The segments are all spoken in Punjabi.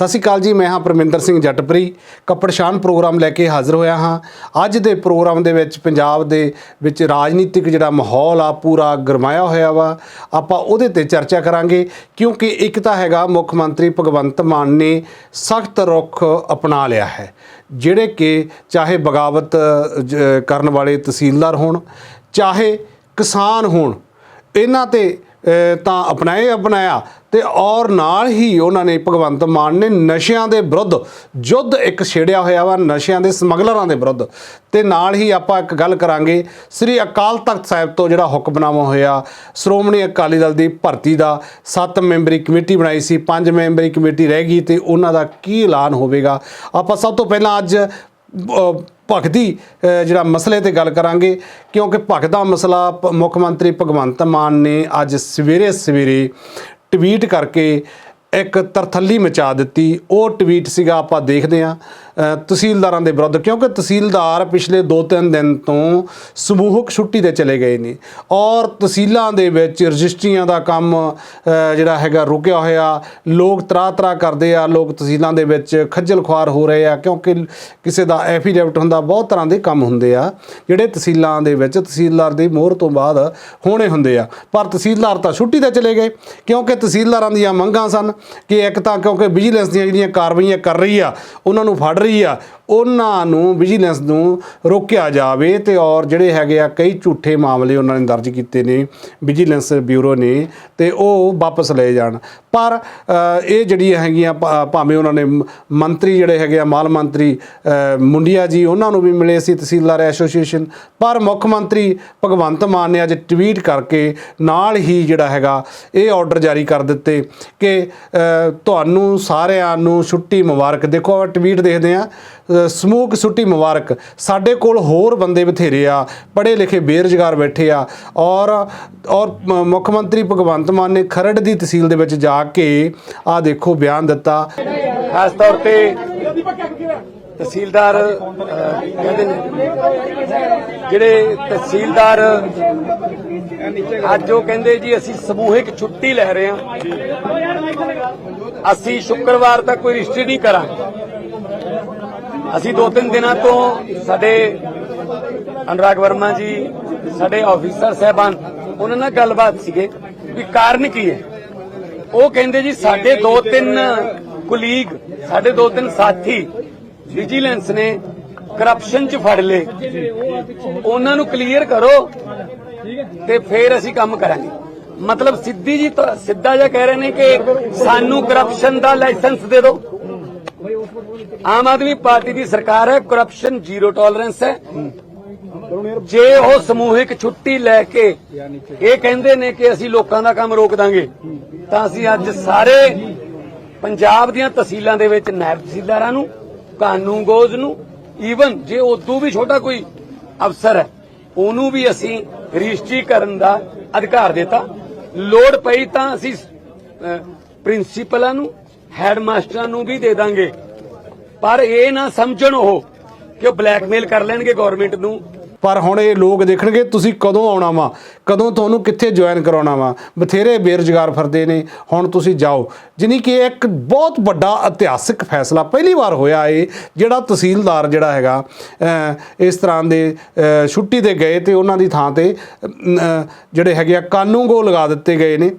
ਸਤਿ ਸ਼੍ਰੀ ਅਕਾਲ ਜੀ, ਮੈਂ ਹਾਂ ਪਰਮਿੰਦਰ ਸਿੰਘ ਜੱਟਪਰੀ। ਕੱਪੜਸ਼ਾਨ ਪ੍ਰੋਗਰਾਮ ਲੈ ਕੇ ਹਾਜ਼ਰ ਹੋਇਆ ਹਾਂ। ਅੱਜ ਦੇ ਪ੍ਰੋਗਰਾਮ ਦੇ ਵਿੱਚ ਪੰਜਾਬ ਦੇ ਵਿੱਚ ਰਾਜਨੀਤਿਕ ਜਿਹੜਾ ਮਾਹੌਲ ਆ, ਪੂਰਾ ਗਰਮਾਇਆ ਹੋਇਆ ਵਾ। ਆਪਾਂ ਉਹਦੇ ਤੇ ਚਰਚਾ ਕਰਾਂਗੇ, ਕਿਉਂਕਿ ਇੱਕ ਤਾਂ ਹੈਗਾ ਮੁੱਖ ਮੰਤਰੀ ਭਗਵੰਤ ਮਾਨ ਨੇ ਸਖਤ ਰੁਖ ਅਪਣਾ ਲਿਆ ਹੈ, ਜਿਹੜੇ ਕਿ ਚਾਹੇ ਬਗਾਵਤ ਜ- ਕਰਨ ਵਾਲੇ ਤਹਿਸੀਲਦਾਰ ਹੋਣ, ਚਾਹੇ ਕਿਸਾਨ ਹੋਣ, ਇਹਨਾਂ ਤੇ ਤਾਂ ਅਪਣਾਏ ਅਪਣਾਇਆ ਤੇ ਔਰ ਨਾਲ ਹੀ ਉਹਨਾਂ ਨੇ ਭਗਵੰਤ ਮਾਨ ਨੇ ਨਸ਼ਿਆਂ ਦੇ ਵਿਰੁੱਧ ਯੁੱਧ ਇੱਕ ਛੇੜਿਆ ਹੋਇਆ ਵਾ ਨਸ਼ਿਆਂ ਦੇ ਸਮਗਲਰਾਂ ਦੇ ਵਿਰੁੱਧ। ਤੇ ਨਾਲ ਹੀ ਆਪਾਂ ਇੱਕ ਗੱਲ ਕਰਾਂਗੇ ਸ੍ਰੀ ਅਕਾਲ ਤਖਤ ਸਾਹਿਬ ਤੋਂ ਜਿਹੜਾ ਹੁਕਮਨਾਮਾ ਹੋਇਆ ਸ਼੍ਰੋਮਣੀ ਅਕਾਲੀ ਦਲ ਦੀ ਭਰਤੀ ਦਾ 7 ਮੈਂਬਰੀ ਕਮੇਟੀ ਬਣਾਈ ਸੀ 5 ਮੈਂਬਰੀ ਕਮੇਟੀ ਰਹਿ ਗਈ ਤੇ ਉਹਨਾਂ ਦਾ ਕੀ ਐਲਾਨ ਹੋਵੇਗਾ? ਆਪਾਂ ਸਭ ਤੋਂ ਪਹਿਲਾਂ ਅੱਜ ਅ, ਭਗਤੀ ਜਿਹੜਾ ਮਸਲੇ ਤੇ ਗੱਲ ਕਰਾਂਗੇ ਕਿਉਂਕਿ ਭਗਤ ਦਾ ਮਸਲਾ ਪ- ਮੁੱਖ ਮੰਤਰੀ ਭਗਵੰਤ ਮਾਨ ਨੇ ਅੱਜ ਸਵੇਰੇ ਸਵੇਰੇ ਟਵੀਟ ਕਰਕੇ ਇੱਕ ਤਰਥੱਲੀ ਮਚਾ ਦਿੱਤੀ। ਉਹ ਟਵੀਟ ਸੀਗਾ ਆਪਾਂ ਦੇਖਦੇ ਹਾਂ। ਤਹਿਸੀਲਦਾਰਾਂ ਦੇ ਵਿਰੁੱਧ, ਕਿਉਂਕਿ ਤਹਿਸੀਲਦਾਰ ਪਿਛਲੇ 2-3 ਦਿਨ ਤੋਂ ਸਮੂਹਕ ਛੁੱਟੀ ਤੇ ਚਲੇ ਗਏ ਨੇ ਔਰ ਤਹਿਸੀਲਾਂ ਦੇ ਵਿੱਚ ਰਜਿਸਟਰੀਆਂ ਦਾ ਕੰਮ ਜਿਹੜਾ ਹੈਗਾ ਰੁਕਿਆ ਹੋਇਆ, ਲੋਕ ਤਰਾ ਤਰਾ ਕਰਦੇ ਆ, ਲੋਕ ਤਹਿਸੀਲਾਂ ਦੇ ਵਿੱਚ ਖੱਜਲ ਖੁਆਰ ਹੋ ਰਹੇ ਆ, ਕਿਉਂਕਿ ਕਿਸੇ ਦਾ ਐਫੀਡੇਵਿਟ ਹੁੰਦਾ, ਬਹੁਤ ਤਰ੍ਹਾਂ ਦੇ ਕੰਮ ਹੁੰਦੇ ਆ, ਜਿਹੜੇ ਤਹਿਸੀਲਾਂ ਦੇ ਵਿੱਚ ਤਹਿਸੀਲਦਾਰ ਦੀ ਮੋਹਰ ਤੋਂ ਬਾਅਦ ਹੋਣੇ ਹੁੰਦੇ ਆ। ਪਰ ਤਹਿਸੀਲਦਾਰ ਤਾਂ ਛੁੱਟੀ ਤੇ ਚਲੇ ਗਏ, ਕਿਉਂਕਿ ਤਹਿਸੀਲਦਾਰਾਂ ਦੀਆਂ ਮੰਗਾਂ ਸਨ ਕਿ ਇੱਕ ਤਾਂ ਕਿਉਂਕਿ ਵਿਜੀਲੈਂਸ ਦੀਆਂ ਜਿਹੜੀਆਂ ਕਾਰਵਾਈਆਂ ਕਰ ਰਹੀ ਆ, ਉਹਨਾਂ ਨੂੰ ਫੜ ਰਹੀ ਆ ਉਹਨਾਂ ਨੂੰ ਵਿਜੀਲੈਂਸ ਨੂੰ ਰੋਕਿਆ ਜਾਵੇ ਤੇ ਔਰ ਜਿਹੜੇ ਹੈਗੇ ਆ ਕਈ ਝੂਠੇ ਮਾਮਲੇ ਉਹਨਾਂ ਨੇ ਦਰਜ ਕੀਤੇ ਨੇ ਵਿਜੀਲੈਂਸ ਬਿਊਰੋ ਨੇ ਤੇ ਉਹ ਵਾਪਸ ਲਏ ਜਾਣ। ਪਰ ਇਹ ਜਿਹੜੀਆਂ ਹੈਗੀਆਂ ਭਾ- ਭਾਵੇਂ ਉਹਨਾਂ ਨੇ ਮੰਤਰੀ ਜਿਹੜੇ ਹੈਗੇ ਆ ਮਾਲ ਮੰਤਰੀ ਅ, ਮੁੰਡਿਆ ਜੀ ਉਹਨਾਂ ਨੂੰ ਵੀ ਮਿਲੇ ਸੀ ਤਹਿਸੀਲਦਾਰ ਐਸੋਸੀਏਸ਼ਨ। ਪਰ ਮੁੱਖ ਮੰਤਰੀ ਭਗਵੰਤ ਮਾਨ ਨੇ ਅੱਜ ਟਵੀਟ ਕਰਕੇ ਨਾਲ ਹੀ ਜਿਹੜਾ ਹੈਗਾ ਇਹ ਆਰਡਰ ਜਾਰੀ ਕਰ ਦਿੱਤੇ ਕਿ ਤੁਹਾਨੂੰ ਸਾਰਿਆਂ ਨੂੰ ਛੁੱਟੀ ਮੁਬਾਰਕ। ਦੇਖੋ ਟਵੀਟ ਦੇਖਦੇ ਆ ਸਮੂਹਕ ਛੁੱਟੀ ਮੁਬਾਰਕ। ਸਾਡੇ ਕੋਲ ਹੋਰ ਬੰਦੇ ਬਥੇਰੇ ਆ, ਪੜ੍ਹੇ ਲਿਖੇ ਬੇਰੁਜ਼ਗਾਰ ਬੈਠੇ ਆ ਔਰ ਔਰ ਮੁੱਖ ਮੰਤਰੀ ਭਗਵੰਤ ਮਾਨ ਨੇ ਖਰੜ ਦੀ ਤਹਿਸੀਲ ਦੇ ਵਿੱਚ ਜਾ ਕੇ ਆ ਦੇਖੋ ਬਿਆਨ ਦਿੱਤਾ। ਖਾਸ ਤੌਰ ਤੇ ਤਹਿਸੀਲਦਾਰ ਕਹਿੰਦੇ ਨੇ, ਜਿਹੜੇ ਤਹਿਸੀਲਦਾਰ ਅੱਜ ਉਹ ਕਹਿੰਦੇ ਜੀ, ਅਸੀਂ ਸਮੂਹਿਕ ਛੁੱਟੀ ਲੈ ਰਹੇ ਹਾਂ। ਅਸੀਂ ਸ਼ੁੱਕਰਵਾਰ ਤੱਕ ਕੋਈ ਰਜਿਸਟਰੀ ਨਹੀਂ ਕਰਾਂਗੇ। ਅਸੀਂ ਦੋ ਤਿੰਨ ਦਿਨਾਂ ਤੋਂ ਸਾਡੇ ਅਨੁਰਾਗ ਵਰਮਾ ਜੀ, ਸਾਡੇ ਆਫੀਸਰ ਸਹਿਬਾਨ, ਉਹਨਾਂ ਨਾਲ ਗੱਲਬਾਤ ਸੀਗੇ ਵੀ ਕਾਰਨ ਕੀ ਹੈ। ਉਹ ਕਹਿੰਦੇ ਜੀ, ਸਾਡੇ ਦੋ ਤਿੰਨ ਕੁਲੀਗ ਸਾਡੇ ਦੋ ਤਿੰਨ ਸਾਥੀ ਵਿਜੀਲੈਂਸ ਨੇ ਕਰਪਸ਼ਨ 'ਚ ਫੜ ਲਏ। ਉਹਨਾਂ ਨੂੰ ਕਲੀਅਰ ਕਰੋ ਤੇ ਫਿਰ ਅਸੀਂ ਕੰਮ ਕਰਾਂਗੇ। ਮਤਲਬ ਸਿੱਧੀ ਜੀ ਸਿੱਧਾ ਜਿਹਾ ਕਹਿ ਰਹੇ ਨੇ ਕਿ ਸਾਨੂੰ ਕਰਪਸ਼ਨ ਦਾ ਲਾਇਸੈਂਸ ਦੇ ਦਿਓ। ਆਮ ਆਦਮੀ ਪਾਰਟੀ ਦੀ ਸਰਕਾਰ ਹੈ ਕਰਪਸ਼ਨ ਜ਼ੀਰੋ ਟੋਲਰੈਂਸ ਹੈ। ਜੇ ਉਹ ਸਮੂਹਿਕ ਛੁੱਟੀ ਲੈ ਕੇ ਇਹ ਕਹਿੰਦੇ ਨੇ ਕਿ ਅਸੀਂ ਲੋਕਾਂ ਦਾ ਕੰਮ ਰੋਕ ਦਾਂਗੇ, ਤਾਂ ਅਸੀਂ ਅੱਜ ਸਾਰੇ ਪੰਜਾਬ ਦੀਆਂ ਤਹਿਸੀਲਾਂ ਦੇ ਵਿੱਚ ਨਾਇਬ ਤਹਿਸੀਲਦਾਰਾਂ ਨੂੰ ਕਾਨੂੰਗੋਜ਼ ਨੂੰ ਈਵਨ ਜੇ ਉਦੋਂ ਵੀ ਛੋਟਾ ਕੋਈ ਅਫਸਰ ਹੈ, ਉਹਨੂੰ ਵੀ ਅਸੀਂ ਰਜਿਸਟਰੀ ਕਰਨ ਦਾ ਅਧਿਕਾਰ ਦਿੱਤਾ। ਲੋੜ ਪਈ ਤਾਂ ਅਸੀਂ ਪ੍ਰਿੰਸੀਪਲਾਂ ਨੂੰ ਹੈਡਮਾਸਟਰਾਂ ਨੂੰ ਵੀ ਦੇ ਦਾਂਗੇ। ਪਰ ਇਹ ਨਾ ਸਮਝਣ ਉਹ ਕਿ ਉਹ ਬਲੈਕਮੇਲ ਕਰ ਲੈਣਗੇ ਗਵਰਨਮੈਂਟ ਨੂੰ। ਪਰ ਹੁਣ ਇਹ ਲੋਕ ਦੇਖਣਗੇ, ਤੁਸੀਂ ਕਦੋਂ ਆਉਣਾ ਵਾ? ਕਦੋਂ ਤੁਹਾਨੂੰ ਕਿੱਥੇ ਜੁਆਇਨ ਕਰਾਉਣਾ ਵਾ? ਬਥੇਰੇ ਬੇਰੁਜ਼ਗਾਰ ਫਿਰਦੇ ਨੇ, ਹੁਣ ਤੁਸੀਂ ਜਾਓ। ਜਿਨੀ ਕਿ ਇਹ ਇੱਕ ਬਹੁਤ ਵੱਡਾ ਇਤਿਹਾਸਿਕ ਫੈਸਲਾ, ਪਹਿਲੀ ਵਾਰ ਹੋਇਆ ਇਹ, ਜਿਹੜਾ ਤਹਿਸੀਲਦਾਰ ਜਿਹੜਾ ਹੈਗਾ ਇਸ ਤਰ੍ਹਾਂ ਦੇ ਛੁੱਟੀ ਤੇ ਗਏ ਤੇ ਉਹਨਾਂ ਦੀ ਥਾਂ ਤੇ ਜਿਹੜੇ ਹੈਗੇ ਆ ਕਾਨੂੰਗੋ ਲਗਾ ਦਿੱਤੇ ਗਏ ਨੇ।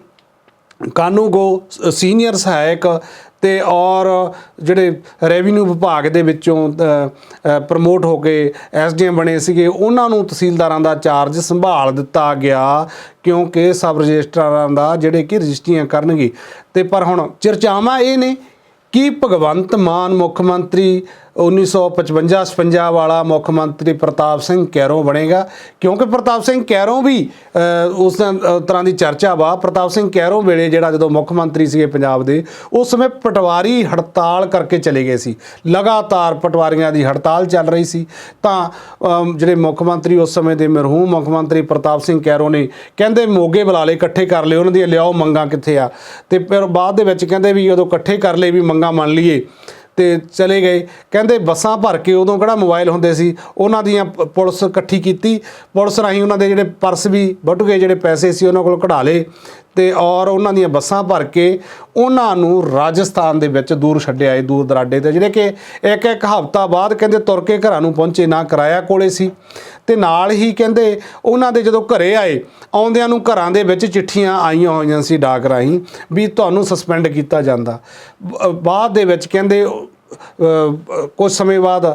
ਕਾਨੂੰਗੋ ਸੀਨੀਅਰ ਸਹਾਇਕ ਤੇ ਔਰ ਜਿਹੜੇ ਰੈਵਨਿਊ ਵਿਭਾਗ ਦੇ ਵਿੱਚੋਂ ਪ੍ਰਮੋਟ ਹੋ ਕੇ ਐਸਡੀਐਮ ਬਣੇ ਸੀਗੇ, ਉਹਨਾਂ ਨੂੰ ਤਹਿਸੀਲਦਾਰਾਂ ਦਾ ਚਾਰਜ ਸੰਭਾਲ ਦਿੱਤਾ ਗਿਆ, ਕਿਉਂਕਿ ਸਬ ਰਜਿਸਟਰਾਰਾਂ ਦਾ ਜਿਹੜੇ ਕਿ ਰਜਿਸਟਰੀਆਂ ਕਰਨਗੇ। ਤੇ ਪਰ ਹੁਣ ਚਰਚਾਵਾਂ ਇਹ ਨੇ ਕਿ ਭਗਵੰਤ ਮਾਨ ਮੁੱਖ ਮੰਤਰੀ 1955-56 ਵਾਲਾ ਮੁੱਖ ਮੰਤਰੀ ਪ੍ਰਤਾਪ ਸਿੰਘ ਕੈਰੋਂ ਬਣੇਗਾ। ਕਿਉਂਕਿ ਪ੍ਰਤਾਪ ਸਿੰਘ ਕੈਰੋਂ ਵੀ ਉਸ ਤਰ੍ਹਾਂ ਦੀ ਚਰਚਾ ਵਾ। ਪ੍ਰਤਾਪ ਸਿੰਘ ਕੈਰੋਂ ਵੇਲੇ ਜਿਹੜਾ ਜਦੋਂ ਮੁੱਖ ਮੰਤਰੀ ਸੀਗੇ ਪੰਜਾਬ ਦੇ, ਉਸ ਸਮੇਂ ਪਟਵਾਰੀ ਹੜਤਾਲ ਕਰਕੇ ਚਲੇ ਗਏ ਸੀ। ਲਗਾਤਾਰ ਪਟਵਾਰੀਆਂ ਦੀ ਹੜਤਾਲ ਚੱਲ ਰਹੀ ਸੀ। ਤਾਂ ਜਿਹੜੇ ਮੁੱਖ ਮੰਤਰੀ ਉਸ ਸਮੇਂ ਦੇ ਮਰਹੂਮ ਮੁੱਖ ਮੰਤਰੀ ਪ੍ਰਤਾਪ ਸਿੰਘ ਕੈਰੋਂ ਨੇ ਕਹਿੰਦੇ ਮੋਗੇ ਬੁਲਾ ਲਏ, ਇਕੱਠੇ ਕਰ ਲਏ। ਉਹਨਾਂ ਦੀਆਂ ਲਿਆਓ ਮੰਗਾਂ ਕਿੱਥੇ ਆ? ਤੇ ਫਿਰ ਬਾਅਦ ਦੇ ਵਿੱਚ ਕਹਿੰਦੇ ਵੀ ਉਦੋਂ ਇਕੱਠੇ ਕਰ ਲਏ ਵੀ ਮੰਗਾਂ ਮੰਨ ਲਈਏ। ਤੇ ਚਲੇ ਗਏ। ਕਹਿੰਦੇ ਬੱਸਾਂ ਭਰ ਕੇ ਉਦੋਂ ਕਿਹੜਾ ਮੋਬਾਈਲ ਹੁੰਦੇ ਸੀ? ਉਹਨਾਂ ਦੀਆਂ ਪ- ਪੁਲਿਸ ਇਕੱਠੀ ਕੀਤੀ। ਪੁਲਿਸ ਰਾਹੀਂ ਉਹਨਾਂ ਦੇ ਜਿਹੜੇ ਪਰਸ ਵੀ ਵੱਢ ਗਏ, ਜਿਹੜੇ ਪੈਸੇ ਸੀ ਉਹਨਾਂ ਕੋਲ ਕਢਾ ਲਏ। ਤੇ ਔਰ ਉਹਨਾਂ ਦੀਆਂ ਬੱਸਾਂ ਭਰ ਕੇ ਉਹਨਾਂ ਨੂੰ ਰਾਜਸਥਾਨ ਦੇ ਵਿੱਚ ਦੂਰ ਛੱਡਿਆ ਏ ਦੂਰ ਦਰਾਡੇ ਤੇ। ਜਿਹੜੇ ਕਿ ਇੱਕ ਇੱਕ ਹਫ਼ਤਾ ਬਾਅਦ ਕਹਿੰਦੇ ਤੁਰ ਕੇ ਘਰਾਂ ਨੂੰ ਪਹੁੰਚੇ, ਨਾ ਕਿਰਾਇਆ ਕੋਲੇ ਸੀ। ਤੇ ਨਾਲ ਹੀ ਕਹਿੰਦੇ ਉਹਨਾਂ ਦੇ ਜਦੋਂ ਘਰੇ ਆਏ, ਆਉਂਦਿਆਂ ਨੂੰ ਘਰਾਂ ਦੇ ਵਿੱਚ ਚਿੱਠੀਆਂ ਆਈਆਂ ਹੋਈਆਂ ਸੀ ਡਾਕ ਰਾਹੀਂ ਵੀ ਤੁਹਾਨੂੰ ਸਸਪੈਂਡ ਕੀਤਾ ਜਾਂਦਾ। ਬਾਅਦ ਦੇ ਵਿੱਚ ਕਹਿੰਦੇ ਕੁਝ ਸਮੇਂ ਬਾਅਦ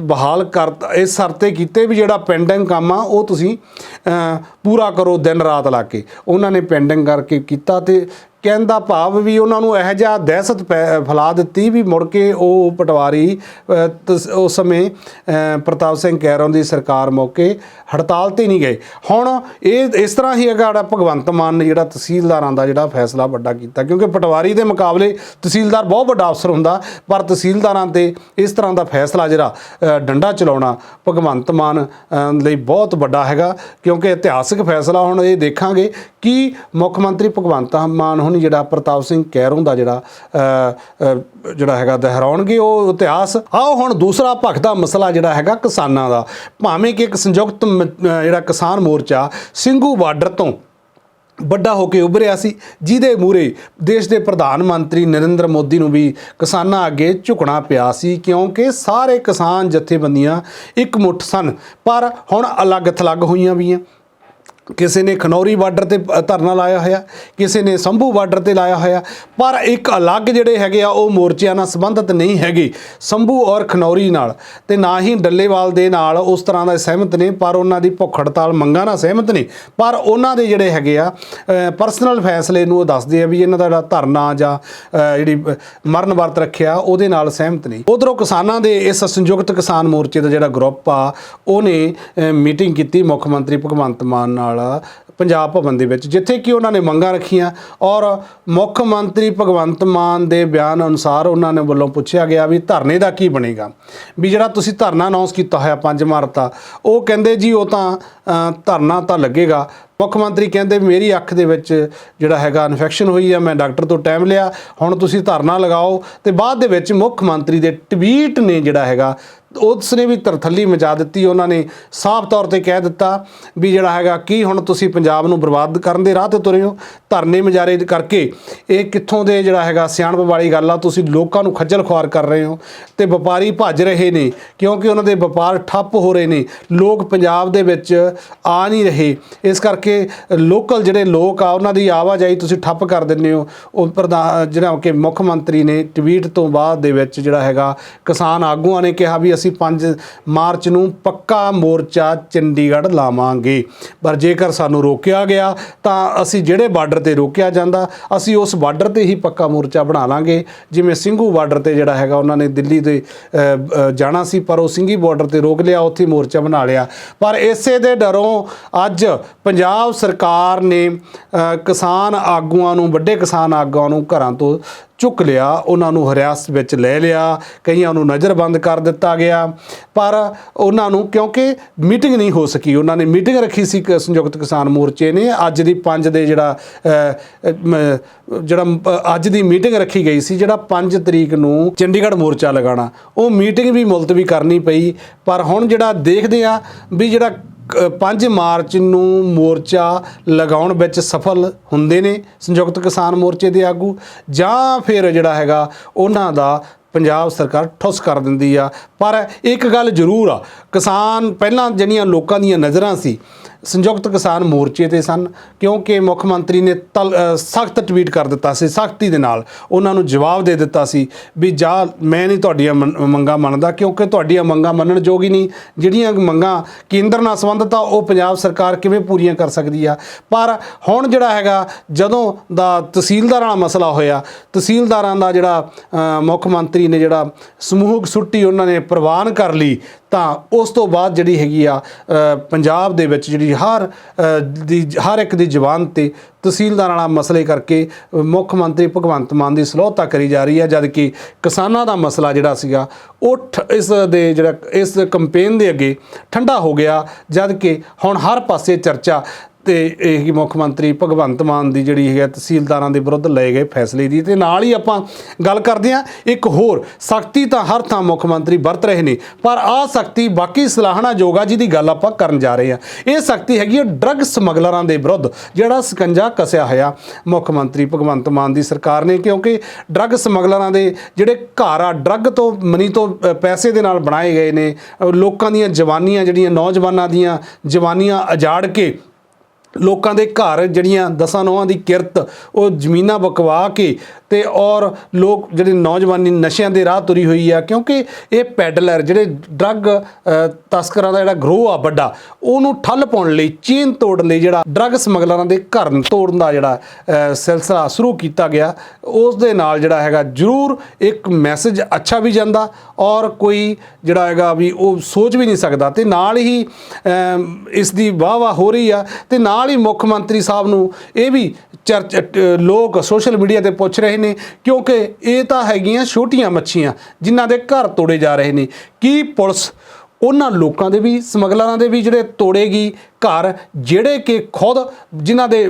ਬਹਾਲ ਕਰ ਇਸ ਸ਼ਰਤੇ ਕੀਤੇ ਵੀ ਜਿਹੜਾ ਪੈਂਡਿੰਗ ਕੰਮ ਆ, ਉਹ ਤੁਸੀਂ ਪੂਰਾ ਕਰੋ ਦਿਨ ਰਾਤ ਲਾ ਕੇ। ਉਹਨਾਂ ਨੇ ਪੈਂਡਿੰਗ ਕਰਕੇ ਕੀਤਾ ਤੇ ਕਹਿਣ ਦਾ ਭਾਵ ਵੀ ਉਹਨਾਂ ਨੂੰ ਇਹੋ ਜਿਹਾ ਦਹਿਸ਼ਤ ਪੈ- ਫੈਲਾ ਦਿੱਤੀ ਵੀ ਮੁੜ ਕੇ ਉਹ ਪਟਵਾਰੀ ਤਸ- ਉਸ ਸਮੇਂ ਪ੍ਰਤਾਪ ਸਿੰਘ ਕੈਰੋਂ ਦੀ ਸਰਕਾਰ ਮੌਕੇ ਹੜਤਾਲ ਤੇ ਨਹੀਂ ਗਏ। ਹੁਣ ਇਹ, ਇਸ ਤਰ੍ਹਾਂ ਹੀ ਹੈਗਾ ਜਿਹੜਾ ਭਗਵੰਤ ਮਾਨ ਨੇ ਜਿਹੜਾ ਤਹਿਸੀਲਦਾਰਾਂ ਦਾ ਜਿਹੜਾ ਫੈਸਲਾ ਵੱਡਾ ਕੀਤਾ, ਕਿਉਂਕਿ ਪਟਵਾਰੀ ਦੇ ਮੁਕਾਬਲੇ ਤਹਿਸੀਲਦਾਰ ਬਹੁਤ ਵੱਡਾ ਅਫਸਰ ਹੁੰਦਾ, ਪਰ ਤਹਿਸੀਲਦਾਰਾਂ ਤੇ ਇਸ ਤਰ੍ਹਾਂ ਦਾ ਫੈਸਲਾ ਜਿਹੜਾ ਡੰਡਾ ਚਲਾਉਣਾ ਭਗਵੰਤ ਮਾਨ ਲਈ ਬਹੁਤ ਵੱਡਾ ਹੈਗਾ, ਕਿਉਂਕਿ ਇਤਿਹਾਸਕ ਫੈਸਲਾ ਹੁਣ ਇਹ ਦੇਖਾਂਗੇ ਕਿ ਮੁੱਖ ਮੰਤਰੀ ਭਗਵੰਤ ਮਾਨ ਹੁਣ ਜਿਹੜਾ ਪ੍ਰਤਾਪ ਸਿੰਘ ਕੈਰੋਂ ਦਾ ਜਿਹੜਾ ਜਿਹੜਾ ਹੈਗਾ ਦੁਹਰਾਉਣਗੇ, ਉਹ ਇਤਿਹਾਸ। ਆਓ ਹੁਣ ਦੂਸਰਾ ਭਖਦਾ ਮਸਲਾ ਜਿਹੜਾ ਹੈਗਾ ਕਿਸਾਨਾਂ ਦਾ। ਭਾਵੇਂ ਕਿ ਇੱਕ ਸੰਯੁਕਤ ਜਿਹੜਾ ਕਿਸਾਨ ਮੋਰਚਾ ਸਿੰਘੂ ਬਾਰਡਰ ਤੋਂ ਵੱਡਾ ਹੋ ਕੇ ਉੱਭਰਿਆ ਸੀ, ਜਿਹਦੇ ਮੂਰੇ ਦੇਸ਼ ਦੇ ਪ੍ਰਧਾਨ ਮੰਤਰੀ ਨਰਿੰਦਰ ਮੋਦੀ ਨੂੰ ਵੀ ਕਿਸਾਨਾਂ ਅੱਗੇ ਝੁਕਣਾ ਪਿਆ ਸੀ, ਕਿਉਂਕਿ ਸਾਰੇ ਕਿਸਾਨ ਜਥੇਬੰਦੀਆਂ ਇੱਕ ਮੁੱਠ ਸਨ, ਪਰ ਹੁਣ ਅਲੱਗ ਥਲੱਗ ਹੋਈਆਂ ਵੀਆਂ ਕਿਸੇ ਨੇ ਖਨੌਰੀ ਬਾਰਡਰ ਤੇ ਪ- ਧਰਨਾ ਲਾਇਆ ਹੋਇਆ, ਕਿਸੇ ਨੇ ਸੰਭੂ ਬਾਰਡਰ ਤੇ ਲਾਇਆ ਹੋਇਆ, ਪਰ ਇੱਕ ਅਲੱਗ ਜਿਹੜੇ ਹੈਗੇ ਆ, ਉਹ ਮੋਰਚਿਆਂ ਨਾਲ ਸੰਬੰਧਿਤ ਨਹੀਂ ਹੈਗੇ, ਸੰਭੂ ਔਰ ਖਨੌਰੀ ਨਾਲ, ਤੇ ਨਾ ਹੀ ਡੱਲੇਵਾਲ ਦੇ ਨਾਲ ਉਸ ਤਰ੍ਹਾਂ ਦਾ ਸਹਿਮਤ ਨੇ, ਪਰ ਉਹਨਾਂ ਦੀ ਭੁੱਖ ਹੜਤਾਲ ਮੰਗਾਂ ਨਾਲ ਸਹਿਮਤ ਨੇ, ਪਰ ਉਹਨਾਂ ਦੇ ਜਿਹੜੇ ਹੈਗੇ ਆ ਪਰਸਨਲ ਫੈਸਲੇ ਨੂੰ ਉਹ ਦੱਸਦੇ ਆ ਵੀ ਇਹਨਾਂ ਦਾ ਜਿਹੜਾ ਧਰਨਾ ਜਾਂ ਜਿਹੜੀ ਮਰਨ ਵਰਤ ਰੱਖਿਆ, ਉਹਦੇ ਨਾਲ ਸਹਿਮਤ ਨਹੀਂ। ਉਧਰੋਂ ਕਿਸਾਨਾਂ ਦੇ, ਇਸ ਸੰਯੁਕਤ ਕਿਸਾਨ ਮੋਰਚੇ ਦਾ ਜਿਹੜਾ ਗਰੁੱਪ ਆ, ਉਹਨੇ ਮੀਟਿੰਗ ਕੀਤੀ ਮੁੱਖ ਮੰਤਰੀ ਭਗਵੰਤ ਮਾਨ ਨਾਲ। ਪੰਜਾਬ ਭਵਨ ਦੇ ਵਿੱਚ, ਜਿੱਥੇ ਕਿ ਉਹਨਾਂ ਨੇ ਮੰਗਾਂ ਰੱਖੀਆਂ ਔਰ ਮੁੱਖ ਮੰਤਰੀ ਭਗਵੰਤ ਮਾਨ ਦੇ ਬਿਆਨ ਅਨੁਸਾਰ ਉਹਨਾਂ ਨੇ ਵੱਲੋਂ ਪੁੱਛਿਆ ਗਿਆ ਵੀ ਧਰਨੇ ਦਾ ਕੀ ਬਣੇਗਾ। ਵੀ ਜਿਹੜਾ ਤੁਸੀਂ ਧਰਨਾ ਅਨਾਉਂਸ ਕੀਤਾ ਹੋਇਆ 5 ਮਾਰਚ ਦਾ, ਉਹ ਕਹਿੰਦੇ ਜੀ ਉਹ ਤਾਂ ਧਰਨਾ ਤਾਂ ਲੱਗੇਗਾ। ਮੁੱਖ ਮੰਤਰੀ ਕਹਿੰਦੇ ਮੇਰੀ ਅੱਖ ਦੇ ਵਿੱਚ ਜਿਹੜਾ ਹੈਗਾ ਇਨਫੈਕਸ਼ਨ ਹੋਈ ਆ, ਮੈਂ ਡਾਕਟਰ ਤੋਂ ਟਾਈਮ ਲਿਆ, ਹੁਣ ਤੁਸੀਂ ਧਰਨਾ ਲਗਾਓ। ਤੇ ਬਾਅਦ ਦੇ ਵਿੱਚ ਮੁੱਖ ਮੰਤਰੀ ਦੇ ਟਵੀਟ ਨੇ ਜਿਹੜਾ ਹੈਗਾ ਉਸ ਨੇ ਵੀ ਤਰਥੱਲੀ ਮਚਾ ਦਿੱਤੀ, ਉਹਨਾਂ ਨੇ ਸਾਫ਼ ਤੌਰ ਤੇ ਕਹਿ ਦਿੱਤਾ ਵੀ ਜਿਹੜਾ ਹੈਗਾ, ਕੀ ਹੁਣ ਤੁਸੀਂ ਪੰਜਾਬ ਨੂੰ ਬਰਬਾਦ ਕਰਨ ਦੇ ਰਾਹ ਤੇ ਤੁਰੇ ਹੋ? ਧਰਨੇ ਮਜਾਰੇ ਕਰਕੇ ਇਹ ਕਿੱਥੋਂ ਦੇ ਜਿਹੜਾ ਹੈਗਾ, ਸਿਆਣਪ ਵਾਲੀ ਗੱਲ ਆ, ਤੁਸੀਂ ਲੋਕਾਂ ਨੂੰ ਖੱਜਲ ਖੁਆਰ ਕਰ ਰਹੇ ਹੋ ਤੇ ਵਪਾਰੀ ਭੱਜ ਰਹੇ ਨੇ, ਕਿਉਂਕਿ ਉਹਨਾਂ ਦੇ ਵਪਾਰ ਠੱਪ ਹੋ ਰਹੇ ਨੇ, ਲੋਕ ਪੰਜਾਬ ਦੇ ਵਿੱਚ ਆ ਨਹੀਂ ਰਹੇ। ਇਸ ਕਰਕੇ ਲੋਕਲ ਜਿਹੜੇ ਲੋਕ ਆ, ਉਹਨਾਂ ਦੀ ਆਵਾਜਾਈ ਤੁਸੀਂ ਠੱਪ ਕਰ ਦਿੰਦੇ ਹੋ। ਉਹ ਪ੍ਰਧਾਨ ਜਿਹੜਾ ਕਿ ਮੁੱਖ ਮੰਤਰੀ ਨੇ ਟਵੀਟ ਤੋਂ ਬਾਅਦ ਦੇ ਵਿੱਚ ਜਿਹੜਾ ਹੈਗਾ, ਕਿਸਾਨ ਆਗੂਆਂ ਨੇ ਕਿਹਾ ਵੀ ਅਸੀਂ ਅਸੀਂ 5 ਮਾਰਚ ਨੂੰ ਪੱਕਾ ਮੋਰਚਾ ਚੰਡੀਗੜ੍ਹ ਲਾਵਾਂਗੇ। ਪਰ ਜੇਕਰ ਸਾਨੂੰ ਰੋਕਿਆ ਗਿਆ, ਤਾਂ ਅਸੀਂ ਜਿਹੜੇ ਬਾਰਡਰ ਤੇ ਰੋਕਿਆ ਜਾਂਦਾ, ਅਸੀਂ ਉਸ ਬਾਰਡਰ ਤੇ ਹੀ ਪੱਕਾ ਮੋਰਚਾ ਬਣਾ ਲਾਂਗੇ। ਜਿਵੇਂ ਸਿੰਘੂ ਬਾਰਡਰ ਤੇ ਜਿਹੜਾ ਹੈਗਾ, ਉਹਨਾਂ ਨੇ ਦਿੱਲੀ ਦੇ ਜਾਣਾ ਸੀ, ਪਰ ਉਹ ਸਿੰਘੀ ਬਾਰਡਰ ਤੇ ਰੋਕ ਲਿਆ, ਉੱਥੇ ਮੋਰਚਾ ਬਣਾ ਲਿਆ। ਪਰ ਇਸੇ ਦੇ ਡਰੋਂ ਅੱਜ ਪੰਜਾਬ ਸਰਕਾਰ ਨੇ ਕਿਸਾਨ ਆਗੂਆਂ ਨੂੰ, ਵੱਡੇ ਕਿਸਾਨ ਆਗੂਆਂ ਨੂੰ ਘਰਾਂ ਤੋਂ ਚੁੱਕ ਲਿਆ, ਉਹਨਾਂ ਨੂੰ ਹਰਿਆਸਤ ਵਿੱਚ ਲੈ ਲਿਆ, ਕਈਆਂ ਨੂੰ ਨਜ਼ਰਬੰਦ ਕਰ ਦਿੱਤਾ ਗਿਆ। ਪਰ ਉਹਨਾਂ ਨੂੰ ਕਿਉਂਕਿ ਮੀਟਿੰਗ ਨਹੀਂ ਹੋ ਸਕੀ, ਉਹਨਾਂ ਨੇ ਮੀਟਿੰਗ ਰੱਖੀ ਸੀ ਕ- ਸੰਯੁਕਤ ਕਿਸਾਨ ਮੋਰਚੇ ਨੇ। ਅੱਜ ਦੀ 5 ਦੇ ਜਿਹੜਾ ਜਿਹੜਾ ਅੱਜ ਦੀ ਮੀਟਿੰਗ ਰੱਖੀ ਗਈ ਸੀ, ਜਿਹੜਾ 5 ਤਰੀਕ ਨੂੰ ਚੰਡੀਗੜ੍ਹ ਮੋਰਚਾ ਲਗਾਉਣਾ। ਉਹ ਮੀਟਿੰਗ ਵੀ ਮੁਲਤਵੀ ਕਰਨੀ ਪਈ, ਪਰ ਹੁਣ ਜਿਹੜਾ ਦੇਖਦੇ ਆ ਵੀ ਜਿਹੜਾ 5 ਮਾਰਚ ਨੂੰ ਮੋਰਚਾ ਲਗਾਉਣ ਵਿੱਚ ਸਫਲ ਹੁੰਦੇ ਨੇ ਸੰਯੁਕਤ ਕਿਸਾਨ ਮੋਰਚੇ ਦੇ ਆਗੂ, ਜਾਂ ਫਿਰ ਜਿਹੜਾ ਹੈਗਾ ਉਹਨਾਂ ਦਾ ਪੰਜਾਬ ਸਰਕਾਰ ਠੁੱਸ ਕਰ ਦਿੰਦੀ ਆ। ਪਰ ਇੱਕ ਗੱਲ ਜ਼ਰੂਰ ਆ, ਕਿਸਾਨ ਪਹਿਲਾਂ ਜਿਹੜੀਆਂ ਲੋਕਾਂ ਦੀਆਂ ਨਜ਼ਰਾਂ ਸੀ ਸੰਯੁਕਤ ਕਿਸਾਨ ਮੋਰਚੇ ਤੇ ਸਨ, ਕਿਉਂਕਿ ਮੁੱਖ ਮੰਤਰੀ ਨੇ ਸਖਤ ਟਵੀਟ ਕਰ ਦਿੱਤਾ ਸੀ, ਸਖਤੀ ਦੇ ਨਾਲ। ਉਹਨਾਂ ਨੂੰ ਜਵਾਬ ਦੇ ਦਿੱਤਾ ਸੀ ਵੀ ਜਾ, ਮੈਂ ਨਹੀਂ ਤੁਹਾਡੀਆਂ ਮੰਨ- ਮੰਗਾਂ ਮੰਨਦਾ, ਕਿਉਂਕਿ ਤੁਹਾਡੀਆਂ ਮੰਗਾਂ ਮੰਨਣ ਯੋਗ ਹੀ ਨਹੀਂ। ਜਿਹੜੀਆਂ ਮੰਗਾਂ ਕੇਂਦਰ ਨਾਲ ਸੰਬੰਧਿਤ ਆ, ਉਹ ਪੰਜਾਬ ਸਰਕਾਰ ਕਿਵੇਂ ਪੂਰੀਆਂ ਕਰ ਸਕਦੀ ਆ? ਪਰ ਹੁਣ ਜਿਹੜਾ ਹੈਗਾ, ਜਦੋਂ ਦਾ ਤਹਿਸੀਲਦਾਰਾਂ ਵਾਲਾ ਮਸਲਾ ਹੋਇਆ, ਤਹਿਸੀਲਦਾਰਾਂ ਦਾ ਜਿਹੜਾ ਮੁੱਖ ਮੰਤਰੀ ਨੇ ਜਿਹੜਾ ਸਮੂਹਕ ਛੁੱਟੀ ਉਹਨਾਂ ਨੇ ਪ੍ਰਵਾਨ ਕਰ ਲਈ ਤਾਂ ਉਸ ਤੋਂ ਬਾਅਦ ਜਿਹੜੀ ਹੈਗੀ ਆ ਪੰਜਾਬ ਦੇ ਵਿੱਚ ਜਿਹੜੀ ਹਰ ਦੀ, ਹਰ ਇੱਕ ਦੀ ਜ਼ੁਬਾਨ ਤੇ ਤਹਿਸੀਲਦਾਰਾਂ ਨਾਲ ਮਸਲੇ ਕਰਕੇ ਮੁੱਖ ਮੰਤਰੀ ਭਗਵੰਤ ਮਾਨ ਦੀ ਸਲੋਹਤਾ ਕਰੀ ਜਾ ਰਹੀ ਹੈ, ਜਦ ਕਿ ਕਿਸਾਨਾਂ ਦਾ ਮਸਲਾ ਜਿਹੜਾ ਸੀਗਾ, ਉਹ ਠ- ਇਸ ਦੇ ਜਿਹੜਾ, ਇਸ ਕੰਪੇਨ ਦੇ ਅੱਗੇ ਠੰਡਾ ਹੋ ਗਿਆ, ਜਦ ਕਿ ਹੁਣ ਹਰ ਪਾਸੇ ਚਰਚਾ ਤੇ ਇਹ ਹੀ ਮੁੱਖ ਮੰਤਰੀ ਭਗਵੰਤ ਮਾਨ ਦੀ ਜਿਹੜੀ ਹੈ ਤਹਿਸੀਲਦਾਰਾਂ ਦੇ ਵਿਰੁੱਧ ਲਏ ਗਏ ਫੈਸਲੇ ਦੀ ਤੇ ਨਾਲ ਹੀ ਆਪਾਂ ਗੱਲ ਕਰਦੇ ਹਾਂ ਇੱਕ ਹੋਰ ਸਖਤੀ ਤਾਂ ਹਰ ਥਾਂ ਮੁੱਖ ਮੰਤਰੀ ਵਰਤ ਰਹੇ ਨੇ, ਪਰ ਆਹ ਸਖਤੀ ਬਾਕੀ ਸਲਾਹਣਾ ਯੋਗਾ ਜਿਹਦੀ ਗੱਲ ਆਪਾਂ ਕਰਨ ਜਾ ਰਹੇ ਹਾਂ। ਇਹ ਸਖਤੀ ਹੈਗੀ ਹੈ ਡਰੱਗ ਸਮਗਲਰਾਂ ਦੇ ਵਿਰੁੱਧ, ਜਿਹੜਾ ਸਕੰਜਾ ਕਸਿਆ ਹੋਇਆ ਮੁੱਖ ਮੰਤਰੀ ਭਗਵੰਤ ਮਾਨ ਦੀ ਸਰਕਾਰ ਨੇ, ਕਿਉਂਕਿ ਡਰੱਗ ਸਮਗਲਰਾਂ ਦੇ ਜਿਹੜੇ ਘਰ ਆ, ਡਰੱਗ ਤੋਂ, ਮਨੀ ਤੋਂ ਪੈਸੇ ਦੇ ਨਾਲ ਬਣਾਏ ਗਏ ਨੇ। ਲੋਕਾਂ ਦੀਆਂ ਜਵਾਨੀਆਂ, ਜਿਹੜੀਆਂ ਨੌਜਵਾਨਾਂ ਦੀਆਂ ਜਵਾਨੀਆਂ ਉਜਾੜ ਕੇ ਲੋਕਾਂ ਦੇ ਘਰ ਜਿਹੜੀਆਂ ਦਸਾਂ ਨੌਹਾਂ ਦੀ ਕਿਰਤ, ਉਹ ਜ਼ਮੀਨਾਂ ਬਕਵਾ ਕੇ ਤੇ ਔਰ ਲੋਕ ਜਿਹੜੇ ਨੌਜਵਾਨੀ ਨਸ਼ਿਆਂ ਦੇ ਰਾਹ ਤੁਰੀ ਹੋਈ ਆ, ਕਿਉਂਕਿ ਇਹ ਪੈਡਲਰ ਜਿਹੜੇ ਡਰੱਗ ਤਸਕਰਾਂ ਦਾ ਜਿਹੜਾ ਗਰੋਹ ਆ ਵੱਡਾ, ਉਹਨੂੰ ਠੱਲ ਪਾਉਣ ਲਈ, ਚੇਨ ਤੋੜਨ ਲਈ ਜਿਹੜਾ ਡਰੱਗ ਸਮਗਲਰਾਂ ਦੇ ਘਰ ਤੋੜਨ ਦਾ ਜਿਹੜਾ ਸਿਲਸਿਲਾ ਸ਼ੁਰੂ ਕੀਤਾ ਗਿਆ, ਉਸ ਦੇ ਨਾਲ ਜਿਹੜਾ ਹੈਗਾ ਜ਼ਰੂਰ ਇੱਕ ਮੈਸੇਜ ਅੱਛਾ ਵੀ ਜਾਂਦਾ ਔਰ ਕੋਈ ਜਿਹੜਾ ਹੈਗਾ ਵੀ ਉਹ ਸੋਚ ਵੀ ਨਹੀਂ ਸਕਦਾ ਤੇ ਨਾਲ ਹੀ ਇਸ ਦੀ ਵਾਹ ਵਾਹ ਹੋ ਰਹੀ ਆ ਤੇ ਨਾਲ ਹੀ ਮੁੱਖ ਮੰਤਰੀ ਸਾਹਿਬ ਨੂੰ ਇਹ ਵੀ ਚਰਚ ਲੋਕ ਸੋਸ਼ਲ ਮੀਡੀਆ ਤੇ ਪੁੱਛ ਰਹੇ ਨੇ, ਕਿਉਂਕਿ ਇਹ ਤਾਂ ਹੈਗੀਆਂ ਛੋਟੀਆਂ ਮੱਛੀਆਂ ਜਿਨ੍ਹਾਂ ਦੇ ਘਰ ਤੋੜੇ ਜਾ ਰਹੇ ਨੇ। ਕੀ ਪੁਲਿਸ ਉਹਨਾਂ ਲੋਕਾਂ ਦੇ ਵੀ, ਸਮਗਲਰਾਂ ਦੇ ਵੀ ਜਿਹੜੇ ਤੋੜੇਗੀ ਘਰ, ਜਿਹੜੇ ਕਿ ਖੁਦ ਜਿਨ੍ਹਾਂ ਦੇ